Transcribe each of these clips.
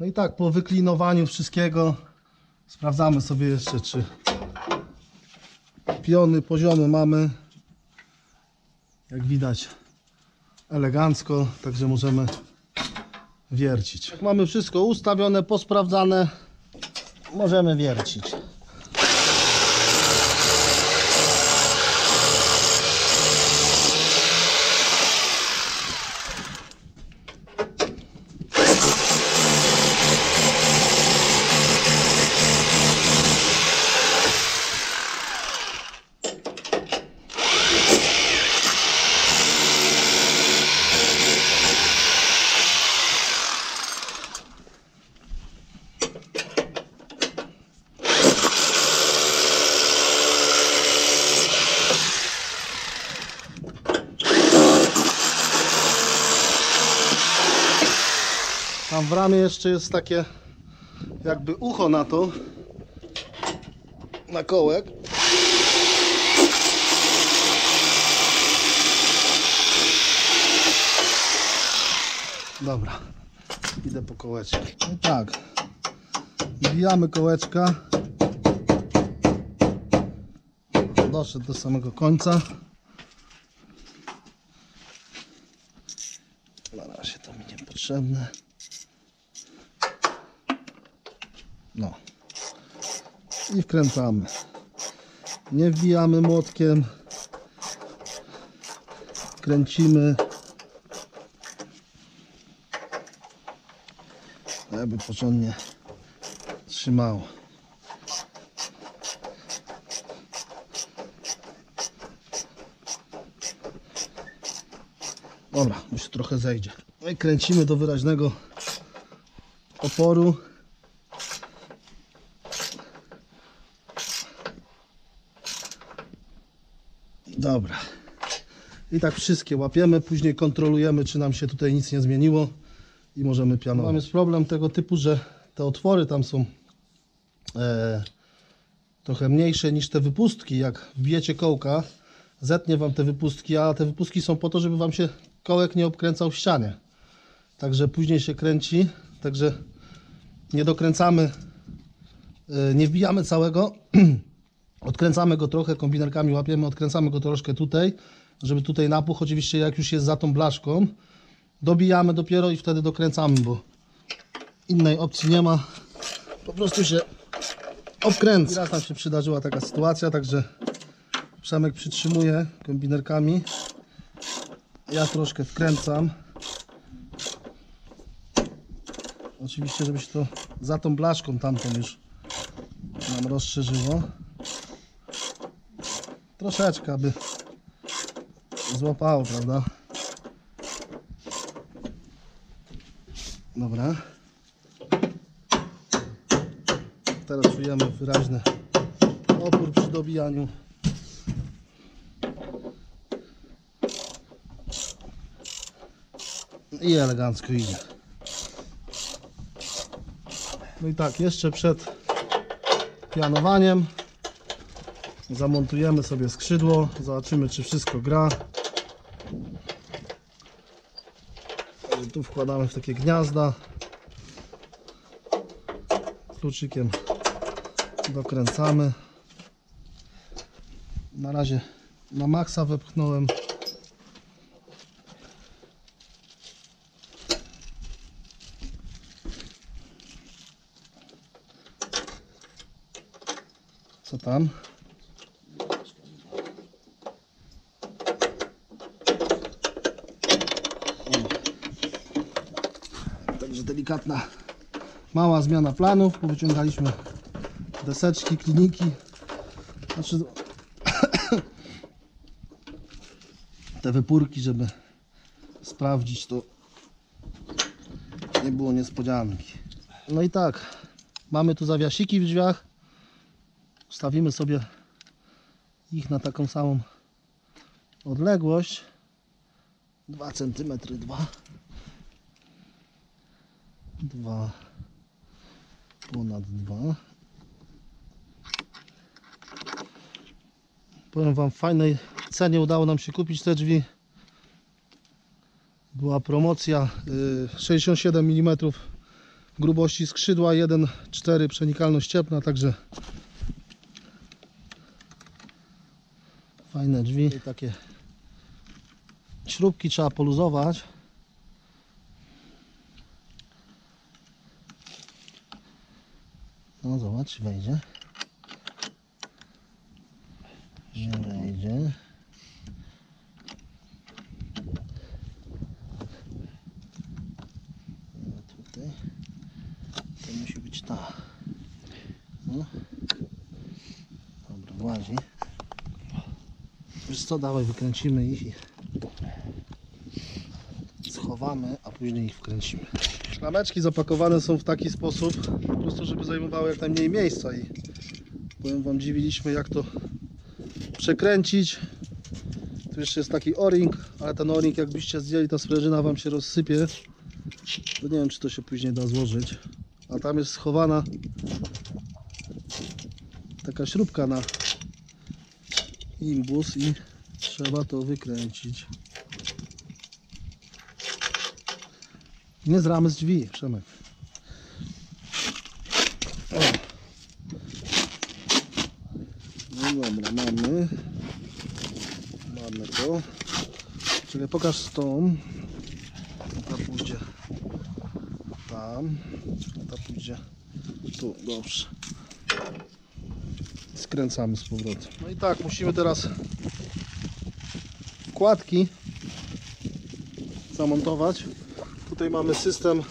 No i tak, po wyklinowaniu wszystkiego sprawdzamy sobie jeszcze, czy piony poziomy mamy. Jak widać elegancko, także możemy wiercić. Jak mamy wszystko ustawione, posprawdzane, możemy wiercić. Tam w ramie jeszcze jest takie jakby ucho na to, na kołek. Dobra, idę po kołeczkę. No tak, wbijamy kołeczka. Doszedł do samego końca. Na razie to mi niepotrzebne. No. I wkręcamy. Nie wbijamy młotkiem. Kręcimy. Aby porządnie trzymało. Dobra, już trochę zejdzie. No i kręcimy do wyraźnego oporu. Dobra. I tak wszystkie łapiemy, później kontrolujemy, czy nam się tutaj nic nie zmieniło i możemy pianować. Mam jest problem tego typu, że te otwory tam są e, trochę mniejsze niż te wypustki. Jak wbijecie kołka, zetnie wam te wypustki, a te wypustki są po to, żeby wam się kołek nie obkręcał w ścianie. Także później się kręci, także nie dokręcamy, e, nie wbijamy całego. Odkręcamy go trochę kombinerkami, łapiemy, odkręcamy go troszkę tutaj, żeby tutaj napuch, oczywiście jak już jest za tą blaszką, dobijamy dopiero i wtedy dokręcamy, bo innej opcji nie ma. Po prostu się obkręca. Raz nam się przydarzyła taka sytuacja, także Przemek przytrzymuje kombinerkami. Ja troszkę wkręcam. Oczywiście, żeby się to za tą blaszką tamtą już nam rozszerzyło. Troszeczkę, aby złapało, prawda? Dobra. Teraz czujemy wyraźny opór przy dobijaniu. I elegancko idzie. No i tak, jeszcze przed pianowaniem Zamontujemy sobie skrzydło, zobaczymy czy wszystko gra. Tu wkładamy w takie gniazda. Kluczykiem dokręcamy. Na razie na maksa wepchnąłem. Co tam? Także delikatna, mała zmiana planów. Powyciągaliśmy deseczki, kliniki. Znaczy, te wypórki, żeby sprawdzić, to nie było niespodzianki. No i tak, mamy tu zawiasiki w drzwiach. Ustawimy sobie ich na taką samą odległość. 2 cm 2 2 ponad 2 powiem wam fajnej cenie udało nam się kupić te drzwi była promocja y, 67 mm grubości skrzydła 1,4 przenikalność cieplna, także fajne drzwi. Takie śrubki trzeba poluzować. No zobacz, wejdzie. Nie wejdzie. Tutaj. To musi być ta. No. Dobra, włazi. Wiesz co, dawaj wykręcimy ich i schowamy, a później ich wkręcimy. Szlameczki zapakowane są w taki sposób, po prostu żeby zajmowały jak najmniej miejsca i powiem Wam, dziwiliśmy jak to przekręcić. Tu jeszcze jest taki o-ring, ale ten o-ring jakbyście zdjęli, ta sprężyna Wam się rozsypie. To nie wiem, czy to się później da złożyć. A tam jest schowana taka śrubka na imbus i trzeba to wykręcić. Nie z ramy z drzwi, Przemek. O. No dobra, mamy. Mamy to. Czekaj, pokaż tą. Ta pójdzie tam. Ta pójdzie tu. Dobrze. Skręcamy z powrotem. No i tak, musimy teraz wkładki zamontować. Tutaj mamy system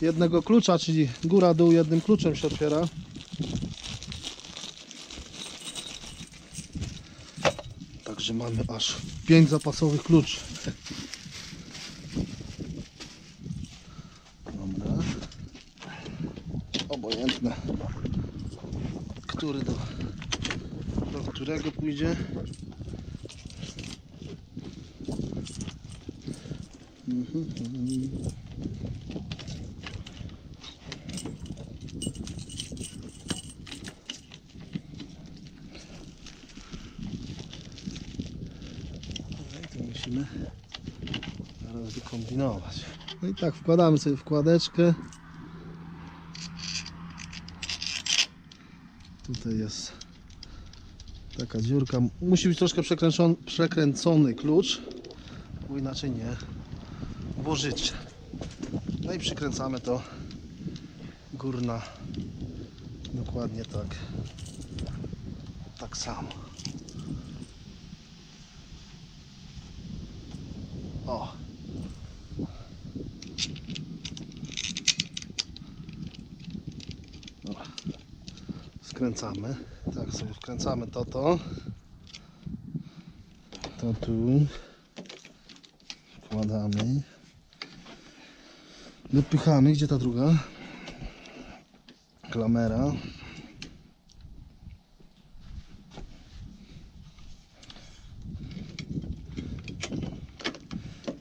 jednego klucza, czyli góra, dół jednym kluczem się otwiera. Także mamy aż 5 zapasowych kluczy. Dobra. Obojętne. Który do, do którego pójdzie. No i to musimy teraz wykombinować. No i tak wkładamy sobie wkładeczkę. Tutaj jest taka dziurka. Musi być troszkę przekręcony, przekręcony klucz, bo inaczej nie włożycie. No i przykręcamy to. Górna. Dokładnie tak. Tak samo. O. Dobra. skręcamy. Tak sobie wkręcamy to to. To tu. Wkładamy Wypychamy. Gdzie ta druga? Klamera.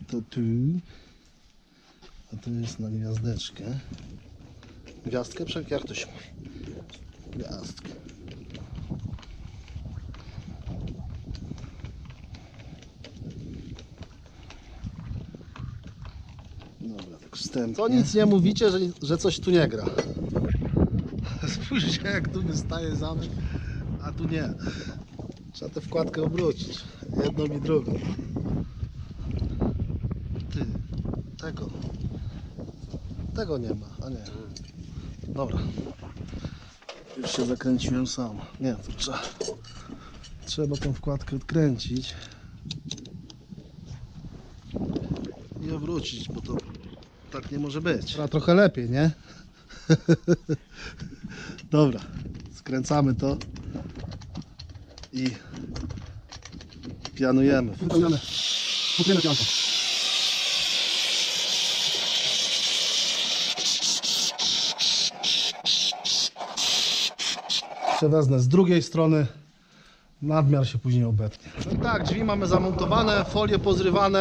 To tu. A to jest na gwiazdeczkę. Gwiazdkę? Przek jak to się mówi? Gwiazdkę. To nic nie mówicie, że, że coś tu nie gra. Spójrzcie jak tu wystaje zamek, a tu nie. Trzeba tę wkładkę obrócić. Jedną i drugą. Ty, tego. Tego nie ma, a nie. Dobra. Już się zakręciłem sam. Nie, to trzeba. Trzeba tą wkładkę odkręcić. I obrócić, bo to tak nie może być. Trzeba trochę lepiej, nie? Dobra, skręcamy to i pianujemy. Wypełniamy. Putniemy pianką. Przewezmę z drugiej strony. Nadmiar się później obetnie. No tak, drzwi mamy zamontowane, folie pozrywane.